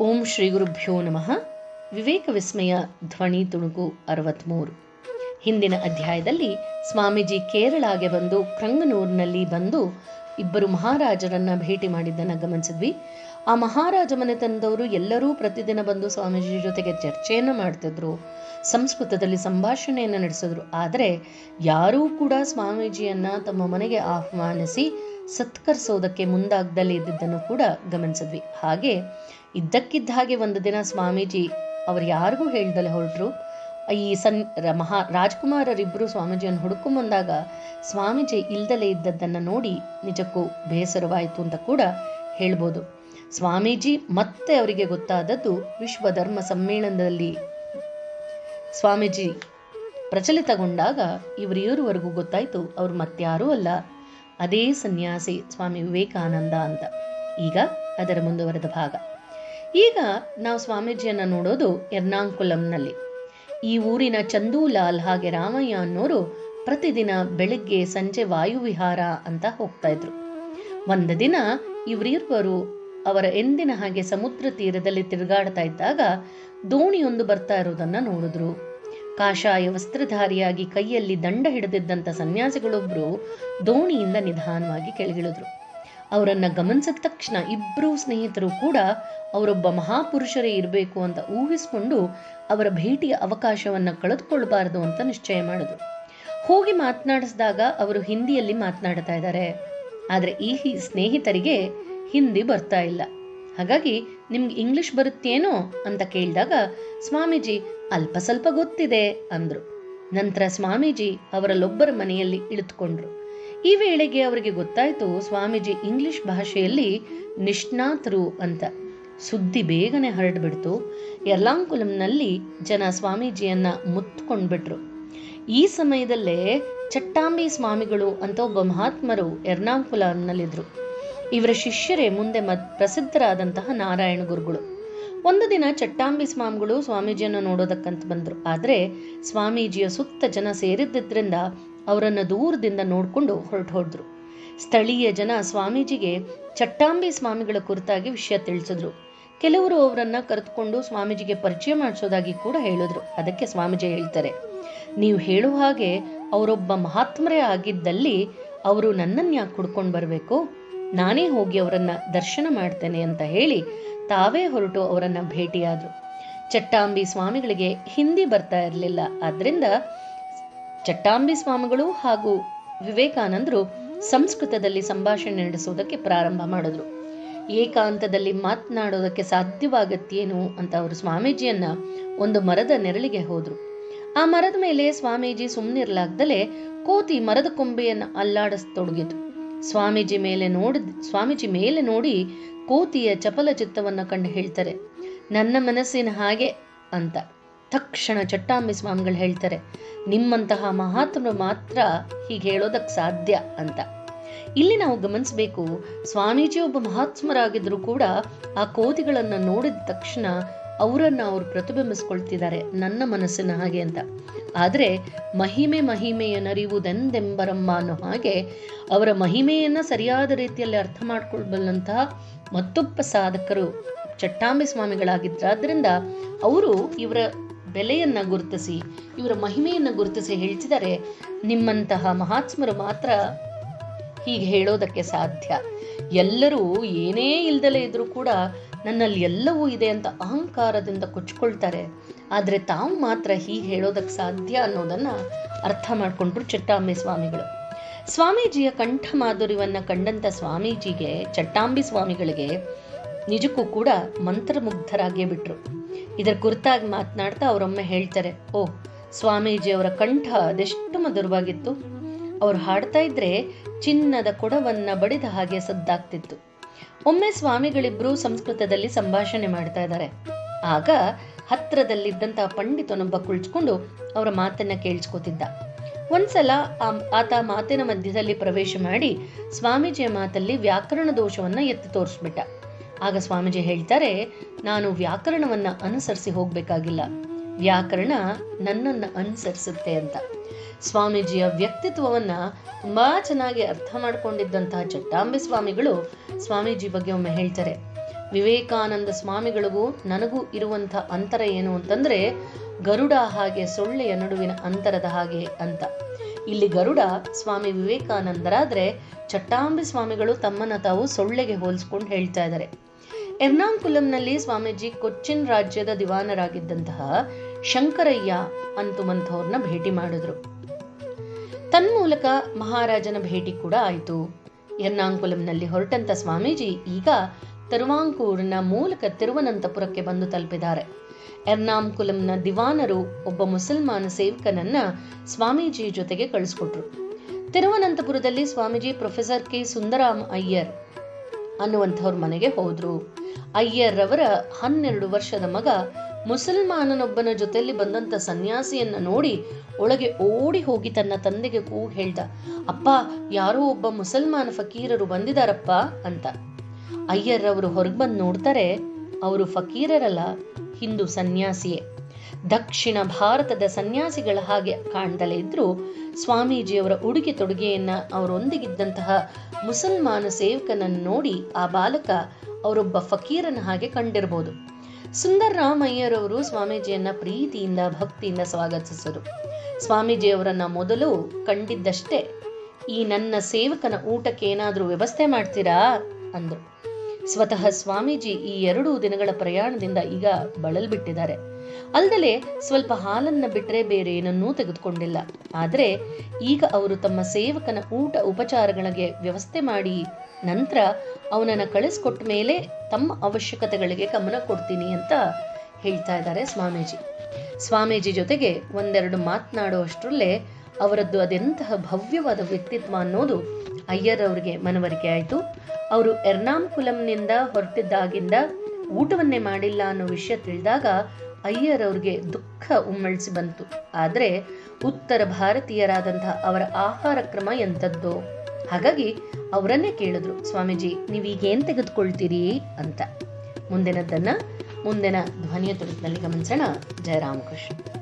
ಓಂ ಶ್ರೀ ಗುರುಭ್ಯೋ ನಮಃ. ವಿವೇಕ ವಿಸ್ಮಯ ಧ್ವನಿ ತುಣುಕು ಅರವತ್ಮೂರು. ಹಿಂದಿನ ಅಧ್ಯಾಯದಲ್ಲಿ ಸ್ವಾಮೀಜಿ ಕೇರಳಗೆ ಬಂದು ಕ್ರಂಗನೂರಿನಲ್ಲಿ ಬಂದು ಇಬ್ಬರು ಮಹಾರಾಜರನ್ನ ಭೇಟಿ ಮಾಡಿದ್ದನ್ನ ಗಮನಿಸಿದ್ವಿ. ಆ ಮಹಾರಾಜ ಮನೆತನದವರು ಎಲ್ಲರೂ ಪ್ರತಿದಿನ ಬಂದು ಸ್ವಾಮೀಜಿ ಜೊತೆಗೆ ಚರ್ಚೆಯನ್ನು ಮಾಡ್ತಿದ್ರು, ಸಂಸ್ಕೃತದಲ್ಲಿ ಸಂಭಾಷಣೆಯನ್ನು ನಡೆಸಿದ್ರು. ಆದರೆ ಯಾರೂ ಕೂಡ ಸ್ವಾಮೀಜಿಯನ್ನ ತಮ್ಮ ಮನೆಗೆ ಆಹ್ವಾನಿಸಿ ಸತ್ಕರಿಸೋದಕ್ಕೆ ಮುಂದಾಗ್ದಲೇ ಇದ್ದಿದ್ದನ್ನು ಕೂಡ ಗಮನಿಸಿದ್ವಿ. ಹಾಗೆ ಇದ್ದಕ್ಕಿದ್ದ ಹಾಗೆ ಒಂದು ದಿನ ಸ್ವಾಮೀಜಿ ಅವ್ರು ಯಾರಿಗೂ ಹೇಳ್ದಲೆ ಹೊರಟರು. ಈ ಸನ್ ಮಹಾ ರಾಜ್ಕುಮಾರರಿಬ್ಬರು ಸ್ವಾಮೀಜಿಯನ್ನು ಹುಡುಕೊಂಬಂದಾಗ ಸ್ವಾಮೀಜಿ ಇಲ್ದಲೇ ಇದ್ದದ್ದನ್ನು ನೋಡಿ ನಿಜಕ್ಕೂ ಬೇಸರವಾಯಿತು ಅಂತ ಕೂಡ ಹೇಳ್ಬೋದು. ಸ್ವಾಮೀಜಿ ಮತ್ತೆ ಅವರಿಗೆ ಗೊತ್ತಾದದ್ದು ವಿಶ್ವ ಧರ್ಮ ಸಮ್ಮೇಳನದಲ್ಲಿ ಸ್ವಾಮೀಜಿ ಪ್ರಚಲಿತಗೊಂಡಾಗ ಇವರಿರುವರೆಗೂ ಗೊತ್ತಾಯಿತು, ಅವ್ರು ಮತ್ತಾರೂ ಅಲ್ಲ. ಅದೇ ಸನ್ಯಾಸಿ ಸ್ವಾಮಿ ವಿವೇಕಾನಂದ ಅಂತ. ಈಗ ಅದರ ಮುಂದುವರೆದ ಭಾಗ. ಈಗ ನಾವು ಸ್ವಾಮೀಜಿಯನ್ನ ನೋಡೋದು ಎರ್ನಾಂಕುಲಂನಲ್ಲಿ. ಈ ಊರಿನ ಚಂದೂಲಾಲ್ ಹಾಗೆ ರಾಮಯ್ಯ ಅನ್ನೋರು ಪ್ರತಿದಿನ ಬೆಳಗ್ಗೆ ಸಂಜೆ ವಾಯುವಿಹಾರ ಅಂತ ಹೋಗ್ತಾ ಇದ್ರು. ಒಂದು ದಿನ ಇವರಿರುವರು ಅವರ ಎಂದಿನ ಹಾಗೆ ಸಮುದ್ರ ತೀರದಲ್ಲಿ ತಿರುಗಾಡ್ತಾ ಇದ್ದಾಗ ದೋಣಿಯೊಂದು ಬರ್ತಾ ಇರೋದನ್ನ ನೋಡಿದ್ರು. ಕಾಷಾಯ ವಸ್ತ್ರಧಾರಿಯಾಗಿ ಕೈಯಲ್ಲಿ ದಂಡ ಹಿಡಿದಿದ್ದಂಥ ಸನ್ಯಾಸಿಗಳೊಬ್ರು ದೋಣಿಯಿಂದ ನಿಧಾನವಾಗಿ ಕೆಳಗಿಳಿದ್ರು. ಅವರನ್ನ ಗಮನಿಸಿದ ತಕ್ಷಣ ಇಬ್ಬರು ಸ್ನೇಹಿತರು ಕೂಡ ಅವರೊಬ್ಬ ಮಹಾಪುರುಷರೇ ಇರಬೇಕು ಅಂತ ಊಹಿಸಿಕೊಂಡು ಅವರ ಭೇಟಿಯ ಅವಕಾಶವನ್ನ ಕಳೆದುಕೊಳ್ಬಾರದು ಅಂತ ನಿಶ್ಚಯ ಮಾಡಿದ್ರು. ಹೋಗಿ ಮಾತನಾಡಿಸಿದಾಗ ಅವರು ಹಿಂದಿಯಲ್ಲಿ ಮಾತನಾಡ್ತಾ ಇದ್ದಾರೆ. ಆದರೆ ಈ ಸ್ನೇಹಿತರಿಗೆ ಹಿಂದಿ ಬರ್ತಾ ಇಲ್ಲ. ಹಾಗಾಗಿ ನಿಮ್ಗೆ ಇಂಗ್ಲಿಷ್ ಬರುತ್ತೇನೋ ಅಂತ ಕೇಳಿದಾಗ, ಸ್ವಾಮೀಜಿ ಅಲ್ಪ ಸ್ವಲ್ಪ ಗೊತ್ತಿದೆ ಅಂದ್ರು. ನಂತರ ಸ್ವಾಮೀಜಿ ಅವರಲ್ಲೊಬ್ಬರ ಮನೆಯಲ್ಲಿ ಇಳಿದುಕೊಂಡ್ರು. ಈ ವೇಳೆಗೆ ಅವರಿಗೆ ಗೊತ್ತಾಯಿತು, ಸ್ವಾಮೀಜಿ ಇಂಗ್ಲಿಷ್ ಭಾಷೆಯಲ್ಲಿ ನಿಷ್ಣಾತರು ಅಂತ. ಸುದ್ದಿ ಬೇಗನೆ ಹರಡ್ಬಿಡ್ತು. ಯರ್ಲಾಂಕುಲಂನಲ್ಲಿ ಜನ ಸ್ವಾಮೀಜಿಯನ್ನ ಮುತ್ಕೊಂಡ್ಬಿಟ್ರು. ಈ ಸಮಯದಲ್ಲೇ ಚಟ್ಟಾಂಬಿ ಸ್ವಾಮಿಗಳು ಅಂತ ಒಬ್ಬ ಮಹಾತ್ಮರು ಎರ್ನಾಂಕುಲಂನಲ್ಲಿದ್ರು ಇವರ ಶಿಷ್ಯರೇ ಮುಂದೆ ಮತ್ ಪ್ರಸಿದ್ಧರಾದಂತಹ ನಾರಾಯಣ ಗುರುಗಳು. ಒಂದು ದಿನ ಚಟ್ಟಾಂಬಿ ಸ್ವಾಮಿಗಳು ಸ್ವಾಮೀಜಿಯನ್ನು ನೋಡೋದಕ್ಕಂತ ಬಂದರು. ಆದರೆ ಸ್ವಾಮೀಜಿಯ ಸುತ್ತ ಜನ ಸೇರಿದ್ದರಿಂದ ಅವರನ್ನು ದೂರದಿಂದ ನೋಡ್ಕೊಂಡು ಹೊರಟು ಹೋದ್ರು. ಸ್ಥಳೀಯ ಜನ ಸ್ವಾಮೀಜಿಗೆ ಚಟ್ಟಾಂಬಿ ಸ್ವಾಮಿಗಳ ಕುರಿತಾಗಿ ವಿಷಯ ತಿಳಿಸಿದ್ರು. ಕೆಲವರು ಅವರನ್ನು ಕರೆದುಕೊಂಡು ಸ್ವಾಮೀಜಿಗೆ ಪರಿಚಯ ಮಾಡಿಸೋದಾಗಿ ಕೂಡ ಹೇಳಿದ್ರು. ಅದಕ್ಕೆ ಸ್ವಾಮೀಜಿ ಹೇಳ್ತಾರೆ, ನೀವು ಹೇಳುವ ಹಾಗೆ ಅವರೊಬ್ಬ ಮಹಾತ್ಮರೇ ಆಗಿದ್ದಲ್ಲಿ ಅವರು ನನ್ನನ್ನು ಯಾಕೆ ಹುಡ್ಕೊಂಡು ಬರಬೇಕು? ನಾನೇ ಹೋಗಿ ಅವರನ್ನ ದರ್ಶನ ಮಾಡ್ತೇನೆ ಅಂತ ಹೇಳಿ ತಾವೇ ಹೊರಟು ಅವರನ್ನ ಭೇಟಿಯಾದ್ರು. ಚಟ್ಟಾಂಬಿ ಸ್ವಾಮಿಗಳಿಗೆ ಹಿಂದಿ ಬರ್ತಾ ಇರಲಿಲ್ಲ. ಆದ್ರಿಂದ ಚಟ್ಟಾಂಬಿ ಸ್ವಾಮಿಗಳು ಹಾಗೂ ವಿವೇಕಾನಂದರು ಸಂಸ್ಕೃತದಲ್ಲಿ ಸಂಭಾಷಣೆ ನಡೆಸೋದಕ್ಕೆ ಪ್ರಾರಂಭ ಮಾಡಿದ್ರು. ಏಕಾಂತದಲ್ಲಿ ಮಾತನಾಡೋದಕ್ಕೆ ಸಾಧ್ಯವಾಗತ್ತೇನು ಅಂತ ಅವರು ಸ್ವಾಮೀಜಿಯನ್ನ ಒಂದು ಮರದ ನೆರಳಿಗೆ ಹೋದ್ರು. ಆ ಮರದ ಮೇಲೆ ಸ್ವಾಮೀಜಿ ಸುಮ್ಮನಿರ್ಲಾಗ್ದಲೆ ಕೋತಿ ಮರದ ಕೊಂಬೆಯನ್ನು ಅಲ್ಲಾಡಿಸ್ತೊಡಗಿತು ಸ್ವಾಮೀಜಿ ಮೇಲೆ ನೋಡಿದ್ ಸ್ವಾಮೀಜಿ ಮೇಲೆ ನೋಡಿ ಕೋತಿಯ ಚಪಲ ಚಿತ್ತವನ್ನ ಕಂಡು ಹೇಳ್ತಾರೆ. ನನ್ನ ಮನಸ್ಸಿನ ಹಾಗೆ ಅಂತ. ತಕ್ಷಣ ಚಟ್ಟಾಂಬಿ ಸ್ವಾಮಿಗಳು ಹೇಳ್ತಾರೆ, ನಿಮ್ಮಂತಹ ಮಹಾತ್ಮರು ಮಾತ್ರ ಹೀಗೆ ಹೇಳೋದಕ್ಕೆ ಸಾಧ್ಯ ಅಂತ. ಇಲ್ಲಿ ನಾವು ಗಮನಿಸಬೇಕು, ಸ್ವಾಮೀಜಿ ಒಬ್ಬ ಮಹಾತ್ಮರಾಗಿದ್ರು ಕೂಡ ಆ ಕೋತಿಗಳನ್ನ ನೋಡಿದ ತಕ್ಷಣ ಅವರನ್ನ ಅವ್ರು ಪ್ರತಿಬಿಂಬಿಸ್ಕೊಳ್ತಿದ್ದಾರೆ ನನ್ನ ಮನಸ್ಸಿನ ಹಾಗೆ ಅಂತ. ಆದರೆ ಮಹಿಮೆ ಮಹಿಮೆಯನರಿವುದೆಂದೆಂಬರಮ್ಮ ಅನ್ನೋ ಹಾಗೆ ಅವರ ಮಹಿಮೆಯನ್ನ ಸರಿಯಾದ ರೀತಿಯಲ್ಲಿ ಅರ್ಥ ಮಾಡ್ಕೊಳ್ಬಲ್ಲಂತಹ ಮತ್ತೊಬ್ಬ ಸಾಧಕರು ಚಟ್ಟಾಂಬಿ ಸ್ವಾಮಿಗಳಾಗಿದ್ದಾದ್ರಿಂದ ಅವರು ಇವರ ಬೆಲೆಯನ್ನ ಗುರುತಿಸಿ, ಇವರ ಮಹಿಮೆಯನ್ನ ಗುರುತಿಸಿ ಹೇಳ್ತಿದ್ದಾರೆ. ನಿಮ್ಮಂತಹ ಮಹಾತ್ಮರು ಮಾತ್ರ ಹೀಗೆ ಹೇಳೋದಕ್ಕೆ ಸಾಧ್ಯ. ಎಲ್ಲರೂ ಏನೇ ಇಲ್ದಲೇ ಇದ್ರೂ ಕೂಡ ನನ್ನಲ್ಲಿ ಎಲ್ಲವೂ ಇದೆ ಅಂತ ಅಹಂಕಾರದಿಂದ ಕೊಚ್ಕೊಳ್ತಾರೆ. ಆದರೆ ತಾವು ಮಾತ್ರ ಹೀಗೆ ಹೇಳೋದಕ್ಕೆ ಸಾಧ್ಯ ಅನ್ನೋದನ್ನ ಅರ್ಥ ಮಾಡಿಕೊಂಡ್ರು ಚಟ್ಟಾಂಬೆ ಸ್ವಾಮಿಗಳು. ಸ್ವಾಮೀಜಿಯ ಕಂಠ ಮಾಧುರ್ಯವನ್ನು ಕಂಡಂಥ ಸ್ವಾಮೀಜಿಗೆ, ಚಟ್ಟಾಂಬಿ ಸ್ವಾಮಿಗಳಿಗೆ ನಿಜಕ್ಕೂ ಕೂಡ ಮಂತ್ರಮುಗ್ಧರಾಗಿಯೇ ಬಿಟ್ರು. ಇದರ ಕುರಿತಾಗಿ ಮಾತನಾಡ್ತಾ ಅವರೊಮ್ಮೆ ಹೇಳ್ತಾರೆ, ಓ, ಸ್ವಾಮೀಜಿ ಅವರ ಕಂಠ ಅದೆಷ್ಟು ಮಧುರವಾಗಿತ್ತು. ಅವ್ರು ಹಾಡ್ತಾ ಇದ್ರೆ ಚಿನ್ನದ ಕೊಡವನ್ನ ಬಡಿದ ಹಾಗೆ ಸದ್ದಾಗ್ತಿತ್ತು. ಒಮ್ಮೆ ಸ್ವಾಮಿಗಳಿಬ್ರು ಸಂಸ್ಕೃತದಲ್ಲಿ ಸಂಭಾಷಣೆ ಮಾಡ್ತಾ ಇದ್ದಾರೆ. ಆಗ ಹತ್ರದಲ್ಲಿದ್ದಂತಹ ಪಂಡಿತನೊಬ್ಬ ಕುಳಿತುಕೊಂಡು ಅವರ ಮಾತನ್ನ ಕೇಳಿಸ್ಕೋತಿದ್ದ. ಒಂದ್ಸಲ ಆತ ಮಾತಿನ ಮಧ್ಯದಲ್ಲಿ ಪ್ರವೇಶ ಮಾಡಿ ಸ್ವಾಮೀಜಿಯ ಮಾತಲ್ಲಿ ವ್ಯಾಕರಣ ದೋಷವನ್ನ ಎತ್ತಿ ತೋರಿಸ್ಬಿಟ್ಟ. ಆಗ ಸ್ವಾಮೀಜಿ ಹೇಳ್ತಾರೆ, ನಾನು ವ್ಯಾಕರಣವನ್ನ ಅನುಸರಿಸಿ ಹೋಗ್ಬೇಕಾಗಿಲ್ಲ. ವ್ಯಾಕರಣ ನನ್ನನ್ನ ಅನುಸರಿಸುತ್ತೆ ಅಂತ. ಸ್ವಾಮೀಜಿಯ ವ್ಯಕ್ತಿತ್ವವನ್ನ ತುಂಬಾ ಚೆನ್ನಾಗಿ ಅರ್ಥ ಮಾಡ್ಕೊಂಡಿದ್ದಂತಹ ಚಟ್ಟಾಂಬೆ ಸ್ವಾಮಿಗಳು ಸ್ವಾಮೀಜಿ ಬಗ್ಗೆ ಒಮ್ಮೆ ಹೇಳ್ತಾರೆ. ವಿವೇಕಾನಂದ ಸ್ವಾಮಿಗಳಿಗೂ ನನಗೂ ಇರುವಂಥ ಅಂತರ ಏನು ಅಂತಂದ್ರೆ, ಗರುಡ ಹಾಗೆ ಸೊಳ್ಳೆಯ ನಡುವಿನ ಅಂತರದ ಹಾಗೆ ಅಂತ. ಇಲ್ಲಿ ಗರುಡ ಸ್ವಾಮಿ ವಿವೇಕಾನಂದರಾದ್ರೆ ಚಟ್ಟಾಂಬಿ ಸ್ವಾಮಿಗಳು ತಮ್ಮನ್ನ ತಾವು ಸೊಳ್ಳೆಗೆ ಹೋಲಿಸ್ಕೊಂಡು ಹೇಳ್ತಾ ಇದ್ದಾರೆ. ಎರ್ನಾಂಕುಲಂನಲ್ಲಿ ಸ್ವಾಮೀಜಿ ಕೊಚ್ಚಿನ್ ರಾಜ್ಯದ ದಿವಾನರಾಗಿದ್ದಂತಹ ಶಂಕರಯ್ಯ ಅಂತುಮಂಥವ್ರನ್ನ ಭೇಟಿ ಮಾಡಿದ್ರು. ತನ್ಮೂಲಕ ಮಹಾರಾಜನ ಭೇಟಿ ಕೂಡ ಆಯಿತು. ಎರ್ನಾಂಕುಲಂನಲ್ಲಿ ಹೊರಟಂತ ಸ್ವಾಮೀಜಿ ಈಗ ತಿರುವಾಂಕೂರಿನ ಮೂಲಕ ತಿರುವನಂತಪುರಕ್ಕೆ ಬಂದು ತಲುಪಿದ್ದಾರೆ. ಎರ್ನಾಂಕುಲಂನ ದಿವಾನರು ಒಬ್ಬ ಮುಸಲ್ಮಾನ ಸೇವಕನನ್ನ ಸ್ವಾಮೀಜಿ ಜೊತೆಗೆ ಕಳಿಸ್ಕೊಟ್ರು. ತಿರುವನಂತಪುರದಲ್ಲಿ ಸ್ವಾಮೀಜಿ ಪ್ರೊಫೆಸರ್ ಕೆ. ಸುಂದರಾಮ್ ಅಯ್ಯರ್ ಅನ್ನುವಂಥವ್ರ ಮನೆಗೆ ಹೋದ್ರು. ಅಯ್ಯರ್ ಅವರ ಹನ್ನೆರಡು ವರ್ಷದ ಮಗ ಮುಸಲ್ಮಾನನೊಬ್ಬನ ಜೊತೆಯಲ್ಲಿ ಬಂದಂತ ಸನ್ಯಾಸಿಯನ್ನ ನೋಡಿ ಒಳಗೆ ಓಡಿ ಹೋಗಿ ತನ್ನ ತಂದೆಗೆ ಕೂ ಹೇಳ್ದ, ಅಪ್ಪ, ಯಾರೋ ಒಬ್ಬ ಮುಸಲ್ಮಾನ ಫಕೀರರು ಬಂದಿದಾರಪ್ಪ ಅಂತ. ಅಯ್ಯರ್ ಅವರು ಹೊರಗೆ ಬಂದು ನೋಡ್ತಾರೆ, ಅವರು ಫಕೀರರಲ್ಲ, ಹಿಂದೂ ಸನ್ಯಾಸಿಯೇ. ದಕ್ಷಿಣ ಭಾರತದ ಸನ್ಯಾಸಿಗಳ ಹಾಗೆ ಕಾಣ್ತಲೇ ಇದ್ರು ಸ್ವಾಮೀಜಿಯವರ ಉಡುಗೆ ತೊಡುಗೆಯನ್ನ ಅವರೊಂದಿಗಿದ್ದಂತಹ ಮುಸಲ್ಮಾನ ಸೇವಕನನ್ನು ನೋಡಿ ಆ ಬಾಲಕ ಅವರೊಬ್ಬ ಫಕೀರನ ಹಾಗೆ ಕಂಡಿರ್ಬೋದು. ಸುಂದರ್ ರಾಮಯ್ಯರವರು ಸ್ವಾಮೀಜಿಯನ್ನ ಪ್ರೀತಿಯಿಂದ, ಭಕ್ತಿಯಿಂದ ಸ್ವಾಗತಿಸಿದರು. ಸ್ವಾಮೀಜಿಯವರನ್ನ ಮೊದಲು ಕಂಡಿದ್ದಷ್ಟೇ, ಈ ನನ್ನ ಸೇವಕನ ಊಟಕ್ಕೆ ಏನಾದರೂ ವ್ಯವಸ್ಥೆ ಮಾಡ್ತೀರಾ? ಅಂದರು. ಸ್ವತಃ ಸ್ವಾಮೀಜಿ ಈ ಎರಡು ದಿನಗಳ ಪ್ರಯಾಣದಿಂದ ಈಗ ಬಳಲ್ಬಿಟ್ಟಿದ್ದಾರೆ. ಅಲ್ದಲೆ ಸ್ವಲ್ಪ ಹಾಲನ್ನ ಬಿಟ್ರೆ ಬೇರೆ ಏನನ್ನೂ ತೆಗೆದುಕೊಂಡಿಲ್ಲ. ಆದ್ರೆ ಈಗ ಅವರು ತಮ್ಮ ಸೇವಕನ ಊಟ ಉಪಚಾರಗಳಿಗೆ ವ್ಯವಸ್ಥೆ ಮಾಡಿ ನಂತರ ಅವನನ್ನ ಕಳಿಸ್ಕೊಟ್ಟ ಮೇಲೆ ತಮ್ಮ ಅವಶ್ಯಕತೆಗಳಿಗೆ ಗಮನ ಕೊಡ್ತೀನಿ ಅಂತ ಹೇಳ್ತಾ ಇದ್ದಾರೆ ಸ್ವಾಮೀಜಿ. ಸ್ವಾಮೀಜಿ ಜೊತೆಗೆ ಒಂದೆರಡು ಮಾತನಾಡುವಷ್ಟರಲ್ಲೇ ಅವರದ್ದು ಅದೆಂತಹ ಭವ್ಯವಾದ ವ್ಯಕ್ತಿತ್ವ ಅನ್ನೋದು ಅಯ್ಯರ್ ಅವರಿಗೆ ಮನವರಿಕೆ ಆಯಿತು. ಅವರು ಎರ್ನಾಂಕುಲಂನಿಂದ ಹೊರಟಿದ್ದಾಗಿಂದ ಊಟವನ್ನೇ ಮಾಡಿಲ್ಲ ಅನ್ನೋ ವಿಷಯ ತಿಳಿದಾಗ ಅಯ್ಯರ್ ಅವ್ರಿಗೆ ದುಃಖ ಉಮ್ಮಳಿಸಿ ಬಂತು. ಆದರೆ ಉತ್ತರ ಭಾರತೀಯರಾದಂತಹ ಅವರ ಆಹಾರ ಕ್ರಮ ಎಂಥದ್ದು. ಹಾಗಾಗಿ ಅವರನ್ನೇ ಕೇಳಿದ್ರು ಸ್ವಾಮೀಜಿ ನೀವೀಗೇನ್ ತೆಗೆದುಕೊಳ್ತೀರಿ? ಅಂತ. ಮುಂದಿನದನ್ನ ಮುಂದಿನ ಧ್ವನಿಯ ತುಣುಕಿನಲ್ಲಿ ಗಮನಿಸೋಣ. ಜಯ ರಾಮಕೃಷ್ಣ.